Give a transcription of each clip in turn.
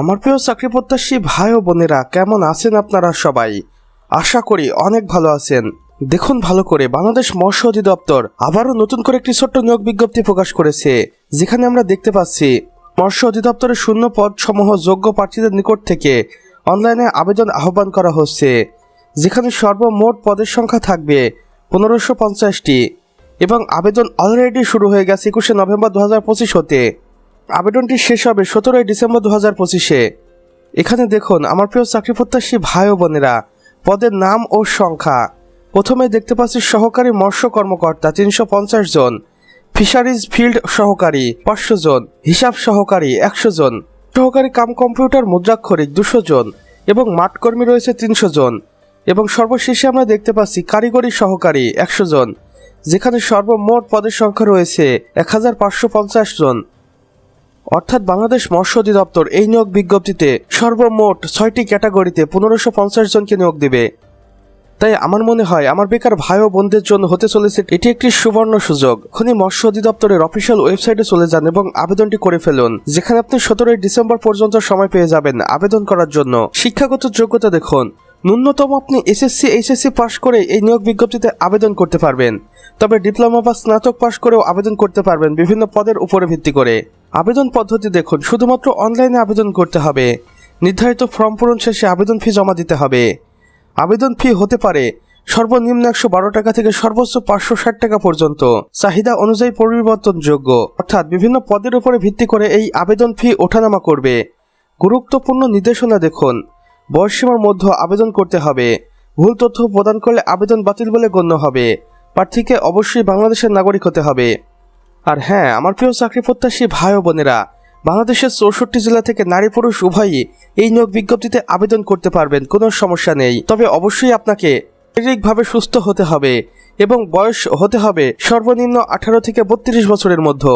আমার প্রিয় চাকরি প্রত্যাশী ভাই ও বোনেরা, কেমন আছেন আপনারা সবাই? আশা করি অনেক ভালো আছেন। দেখুন ভালো করে বাংলাদেশ মৎস্য অধিদপ্তর আবারও নতুন করে একটি ছোট্ট নিয়োগ বিজ্ঞপ্তি প্রকাশ করেছে, যেখানে আমরা দেখতে পাচ্ছি মৎস্য অধিদপ্তরের শূন্য পদ সমূহ যোগ্য প্রার্থীদের নিকট থেকে অনলাইনে আবেদন আহ্বান করা হচ্ছে, যেখানে সর্বমোট পদের সংখ্যা থাকবে পনেরোশো পঞ্চাশটি এবং আবেদন অলরেডি শুরু হয়ে গেছে একুশে নভেম্বর দু হাজার পঁচিশ হতে। আবেদনটি শেষ হবে সতেরোই ডিসেম্বর দু হাজার পঁচিশে। এখানে দেখুন, আমার প্রিয় চাকরি প্রত্যাশী ভাই ও বোনেরা, পদের নাম ও সংখ্যা। প্রথমে দেখতে পাচ্ছি সহকারী মৎস্য কর্মকর্তা তিনশো পঞ্চাশ জন, ফিশারিজ ফিল্ড সহকারী পাঁচশো জন, হিসাব সহকারী একশো জন, সহকারী কাম কম্পিউটার মুদ্রাক্ষরিক দুশো জন এবং মাঠকর্মী রয়েছে তিনশো জন এবং সর্বশেষে আমরা দেখতে পাচ্ছি কারিগরি সহকারী একশো জন, যেখানে সর্বমোট পদের সংখ্যা রয়েছে এক হাজার পাঁচশো পঞ্চাশ জন। অর্থাৎ বাংলাদেশ মৎস্য অধিদপ্তর এই নিয়োগ বিজ্ঞপ্তিতে সর্বমোট ছয়টি ক্যাটাগরিতে পনেরোশো পঞ্চাশ জনকে নিয়োগ দেবে। তাই আমার মনে হয় আমার বেকার ভাই ও বোনদের জন্য হতে চলেছে এটি একটি সুবর্ণ সুযোগ। এখনই মৎস্য অধিদপ্তরের অফিসিয়াল ওয়েবসাইটে চলে যান এবং আবেদনটি করে ফেলুন, যেখানে আপনি সতেরোই ডিসেম্বর পর্যন্ত সময় পেয়ে যাবেন আবেদন করার জন্য। শিক্ষাগত যোগ্যতা দেখুন। ন্যূনতম আপনি এসএসসি এইচএসসি পাশ করে এই নিয়োগ বিজ্ঞপ্তিতে আবেদন করতে পারবেন। তবে ডিপ্লোমা বা স্নাতক পাশ করেও আবেদন করতে পারবেন বিভিন্ন পদের উপরে ভিত্তি করে। আবেদন পদ্ধতি দেখুন, শুধুমাত্র অনলাইনে আবেদন করতে হবে। নির্ধারিত ফর্ম পূরণ শেষে আবেদন ফি জমা দিতে হবে। আবেদন ফি হতে পারে সর্বনিম্ন একশো বারো টাকা থেকে সর্বোচ্চ পাঁচশো ষাট টাকা পর্যন্ত। চাহিদা অনুযায়ী পরিবর্তনযোগ্য, অর্থাৎ বিভিন্ন পদের উপরে ভিত্তি করে এই আবেদন ফি ওঠানামা করবে। গুরুত্বপূর্ণ নির্দেশনা দেখুন বয়সসীমার মধ্যে আবেদন করতে হবে। ভুল তথ্য প্রদান করলে আবেদন বাতিল বলে গণ্য হবে। প্রার্থীকে অবশ্যই বাংলাদেশের নাগরিক হতে হবে। আর হ্যাঁ আমার প্রিয় চাকরি প্রত্যাশী ভাই ও বোনেরা, বাংলাদেশের চৌষট্টি জেলা থেকে নারী পুরুষ উভয়ই এই নিয়োগ বিজ্ঞপ্তিতে আবেদন করতে পারবেন, কোনো সমস্যা নেই। তবে অবশ্যই আপনাকে শারীরিকভাবে সুস্থ হতে হবে এবং বয়স হতে হবে সর্বনিম্ন আঠারো থেকে বত্রিশ বছরের মধ্যে।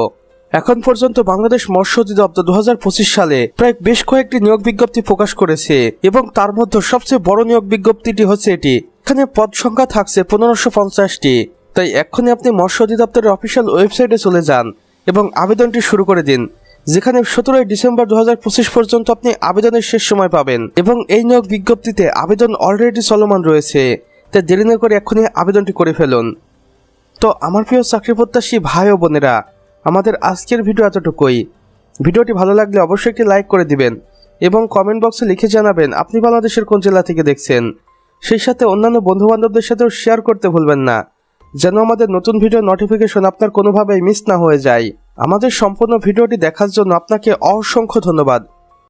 এখন পর্যন্ত বাংলাদেশ মৎস্য অধিদপ্তর দু হাজার পঁচিশ সালে প্রায় বেশ কয়েকটি নিয়োগ বিজ্ঞপ্তি প্রকাশ করেছে এবং তার মধ্যে সবচেয়ে বড় নিয়োগ বিজ্ঞপ্তিটি হচ্ছে এটি। এখানে পদ সংখ্যা থাকছে পনেরোশো পঞ্চাশটি। তাই এক্ষুনি আপনি মৎস্য অধিদপ্তরের অফিসিয়াল ওয়েবসাইটে চলে যান এবং আবেদনটি শুরু করে দিন, যেখানে সতেরোই ডিসেম্বর দু হাজার পঁচিশ পর্যন্ত আপনি আবেদনের শেষ সময় পাবেন এবং এই নিয়োগ বিজ্ঞপ্তিতে আবেদন অলরেডি চলমান রয়েছে। তাই দেরি না করে এক্ষুনি আবেদনটি করে ফেলুন। তো আমার প্রিয় চাকরি প্রত্যাশী ভাই ও বোনেরা আমাদের আজকের ভিডিও এতটুকুই। ভিডিওটি ভালো লাগলে অবশ্যই একটি লাইক করে দিবেন এবং কমেন্ট বক্সে লিখে জানাবেন আপনি বাংলাদেশের কোন জেলা থেকে দেখছেন। সেই সাথে অন্যান্য বন্ধুবান্ধবদের সাথেও শেয়ার করতে ভুলবেন না। যেন আমাদের নতুন ভিডিও নোটিফিকেশন আপনার কোনোভাবেই মিস না হয়ে যায়। আমাদের সম্পূর্ণ ভিডিওটি দেখার জন্য আপনাকে অসংখ্য ধন্যবাদ।